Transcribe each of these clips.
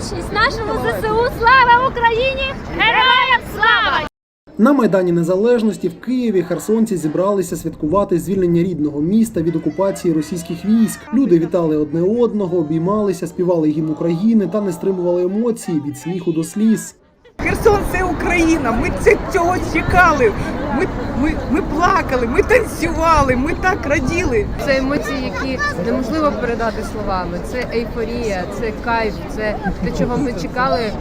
вдячність нашому ЗСУ. Слава Україні! Героям слава! На Майдані Незалежності в Києві херсонці зібралися святкувати звільнення рідного міста від окупації російських військ. Люди вітали одне одного, обіймалися, співали гімн України та не стримували емоції від сміху до сліз. Херсон це Україна. Ми це цього чекали. Ми, ми, ми плакали, ми танцювали, ми так раділи. Це емоції, які неможливо передати словами. Це ейфорія, це кайф, це те, чого ми чекали.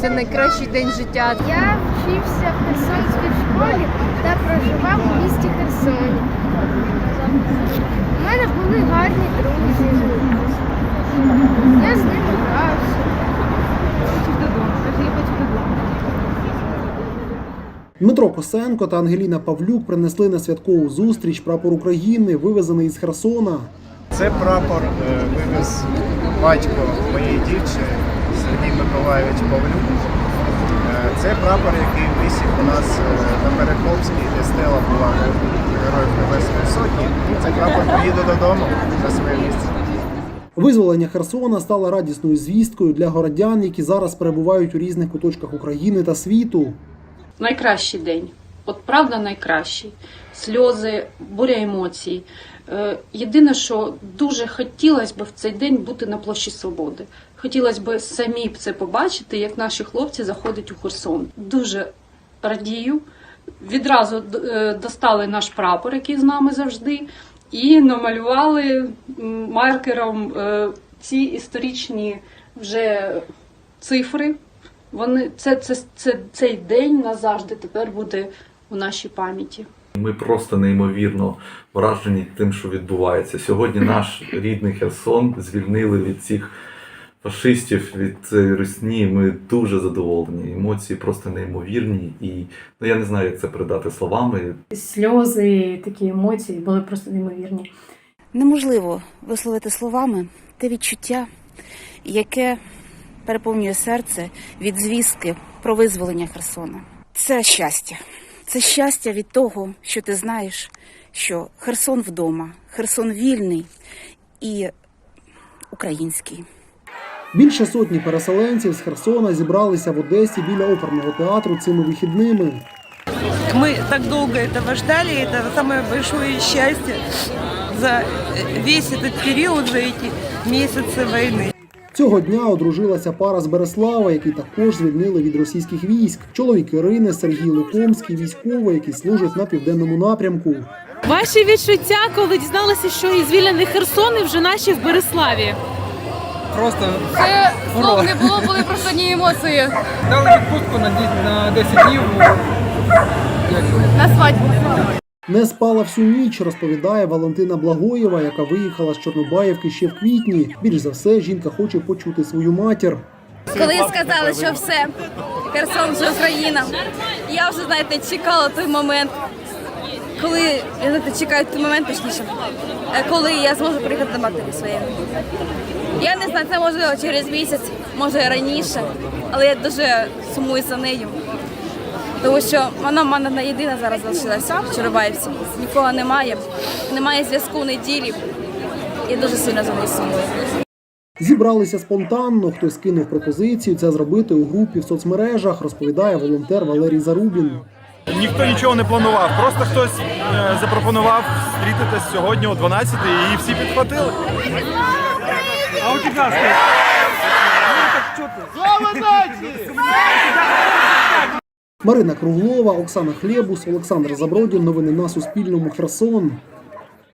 Це найкращий день життя. Я вчився в Херсонській школі та проживав у місті Херсоні. У мене були гарні друзі. Я з ними грався. Дмитро Косенко та Ангеліна Павлюк принесли на святкову зустріч прапор України, вивезений із Херсона. Це прапор е, вивез батько моєї дівчини Сергій Миколайович Павлюк. Е, Це прапор, який висів у нас е, на Перекопській, де стела була Героїв Небесної Сотні. Цей прапор поїде додому на своє місце. Визволення Херсона стало радісною звісткою для городян, які зараз перебувають у різних куточках України та світу. Найкращий день. От правда найкращий. Сльози, буря емоцій. Е, Єдине, що дуже хотілося б в цей день бути на площі Свободи. Хотілося б самі це побачити, як наші хлопці заходять у Херсон. Дуже радію. Відразу е, достали наш прапор, який з нами завжди, і намалювали маркером е, ці історичні вже цифри. Вони це, це, це цей день назавжди тепер буде у нашій пам'яті. Ми просто неймовірно вражені тим, що відбувається. Сьогодні наш рідний Херсон звільнили від цих фашистів, від цієї русні. Ми дуже задоволені. Емоції просто неймовірні. І ну я не знаю, як це передати словами. сльози, такі емоції були просто неймовірні. неможливо висловити словами те відчуття, яке переповнює серце від звістки про визволення Херсона. Це щастя. Це щастя від того, що ти знаєш, що Херсон вдома, Херсон вільний і український. Більше сотні переселенців з Херсона зібралися в Одесі біля оперного театру цими вихідними. Мы так долго этого ждали, это самое большое счастье за весь этот период, за эти месяцы войны. Цього дня одружилася пара з Береслава, який також звільнили від російських військ. Чоловік Ірини Сергій Лукомський, військовий, який служить на південному напрямку. Ваші відчуття, коли дізналися, що і звільнений Херсон, і вже наші в Береславі. Просто Це слов не було, були просто одні емоції. дали відпустку на 10 днів. На свадьбу. Не спала всю ніч, розповідає Валентина Благоєва, яка виїхала з Чорнобаївки ще в квітні. Більш за все, жінка хоче почути свою матір. Коли сказали, що все, Херсон вже Україна, я вже, знаєте, чекала той момент, коли, я знаєте, чекаю той момент, точніше, е, коли я зможу приїхати до матері своєї. Я не знаю, це можливо через місяць, може раніше, але я дуже сумую за нею. Тому що вона в мене єдина зараз залишилася в Чорнобаївці. Нікого немає, немає зв'язку неділі. Я дуже сильно за нею сумую. Зібралися спонтанно. Хтось кинув пропозицію це зробити у групі в соцмережах, розповідає волонтер Валерій Зарубін. Ніхто нічого не планував, просто хтось е, запропонував зустрітися сьогодні о 12 і всі підхватили. А у тебя Марина Круглова, Оксана Хлєбус, Олександр Забродін. Новини на Суспільному. Херсон.